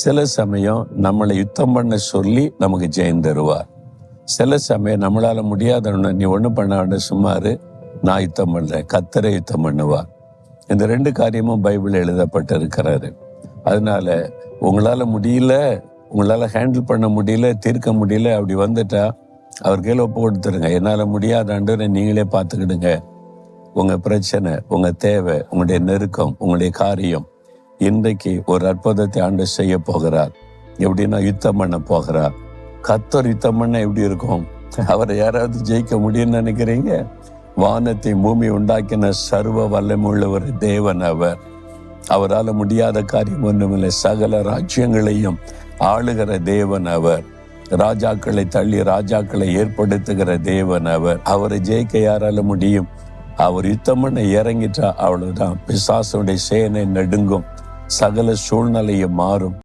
சில சமயம் நம்மளை யுத்தம் பண்ண சொல்லி நமக்கு ஜெயம் தருவார். சில சமயம் நம்மளால முடியாதவன நீ ஒன்றும் பண்ண வேண்டாம் சும்மாரு நான் யுத்தம் பண்றேன் கத்தரை யுத்தம் பண்ணுவார். இந்த ரெண்டு காரியமும் பைபிள் எழுதப்பட்டு இருக்கிறாரு அதனால உங்களால முடியல உங்களால ஹேண்டில் பண்ண முடியல தீர்க்க முடியல அப்படி வந்துட்டா அவர் கையில் ஒப்பு கொடுத்துருங்க. என்னால முடியாதாண்டு நீங்களே பார்த்துக்கிடுங்க. உங்க பிரச்சனை உங்க தேவை உங்களுடைய நெருக்கம் உங்களுடைய காரியம் இன்றைக்கு ஒரு அற்புதத்தை ஆண்டு செய்ய போகிறார். எப்படின்னா யுத்தம் பண்ண போகிறார். கத்தர் யுத்தம் பண்ண எப்படி இருக்கும்? அவரை யாராவது ஜெயிக்க முடியும்னு நினைக்கிறீங்க? வானத்தை பூமி உண்டாக்கின சர்வ வல்லமுள்ளவர் தேவன் அவர். அவரால் முடியாத காரியம் ஒன்றுமில்லை. சகல ராஜ்யங்களையும் ஆளுகிற தேவன் அவர். ராஜாக்களை தள்ளி ராஜாக்களை ஏற்படுத்துகிற தேவன் அவர். அவரை ஜெயிக்க யாரால முடியும்? அவர் யுத்தம் பண்ண இறங்கிட்டா அவ்வளவுதான். பிசாசுடைய சேனை நடுங்கும். சகல சூழ்நிலையும் மாறும்.